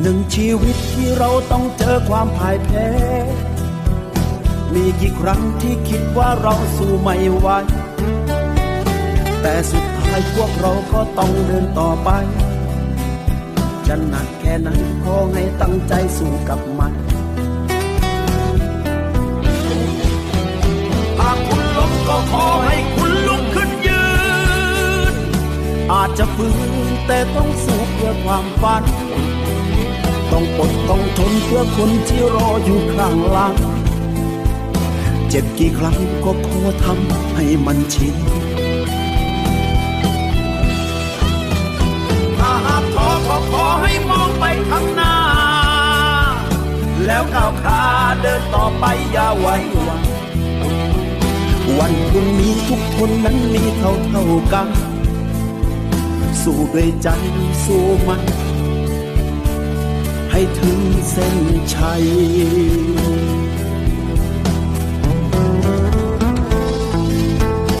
หนึ่งชีวิตที่เราต้องเจอความพ่ายแพ้ มีกี่ครั้งที่คิดว่าเราสู้ไม่ไหว แต่สุดท้ายพวกเราก็ต้องเดินต่อไป จะหนักแค่ไหนขอให้ตั้งใจสู้กับมันหากคุณล้มก็ขอให้คุณลุกขึ้นยืน อาจจะฝืนแต่ต้องสู้เพื่อความฝัน ทนเพื่อคนที่รออยู่ข้างหลัง เจ็บกี่ครั้งก็ขอทำให้มันชินถ้าหากท้อก็ขอให้มองไปข้างหน้า แล้วก้าวขาเดินต่อไปอย่าไว้วันวันพรุ่งนี้ทุกคนนั้นมีเท่าเท่ากัน สู้ด้วยใจสู้มัน ถึงเส้นชัย